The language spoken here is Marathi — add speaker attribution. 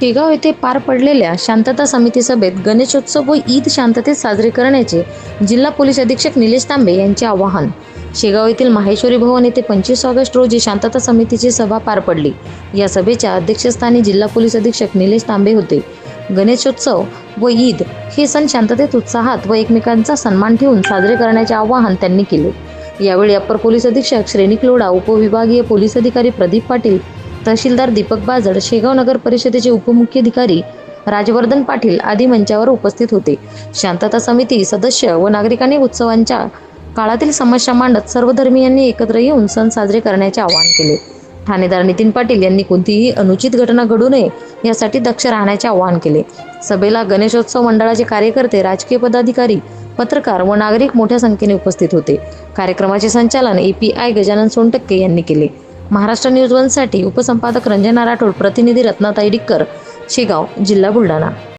Speaker 1: शेगाव येथे पार पडलेल्या शांतता समिती सभेत गणेशोत्सव व ईद शांततेत साजरे करण्याचे जिल्हा पोलीस अधीक्षक निलेश तांबे यांचे आवाहन. शेगाव येथील माहेश्वरी भवन येथे पंचवीस ऑगस्ट रोजी शांतता समितीची सभा पार पडली. या सभेच्या अध्यक्षस्थानी जिल्हा पोलीस अधीक्षक निलेश तांबे होते. गणेशोत्सव व ईद हे सण शांततेत उत्साहात व एकमेकांचा सन्मान ठेवून साजरे करण्याचे आवाहन त्यांनी केले. यावेळी अप्पर पोलीस अधीक्षक श्रेणिक लोढा उपविभागीय पोलीस अधिकारी प्रदीप पाटील तहसीलदार दीपक बाजड शेगाव नगर परिषदेचे उपमुख्याधिकारी राजवर्धन पाटील आदी मंचावर उपस्थित होते. शांतता समिती सदस्य व नागरिकांनी उत्सवांच्या काळातील समस्या मांडत सर्व धर्मियांनी एकत्र येऊन सण साजरे करण्याचे आवाहन केले. ठाणेदार नितीन पाटील यांनी कोणतीही अनुचित घटना घडू नये यासाठी दक्ष राहण्याचे आवाहन केले. सभेला गणेशोत्सव मंडळाचे कार्यकर्ते राजकीय पदाधिकारी पत्रकार व नागरिक मोठ्या संख्येने उपस्थित होते. कार्यक्रमाचे संचालन एपीआय गजानन सोनटक्के यांनी केले. महाराष्ट्र न्यूज वनसाठी उपसंपादक रंजना राठोड प्रतिनिधी रत्नाताई डिक्कर शेगाव जिल्हा बुलढाणा.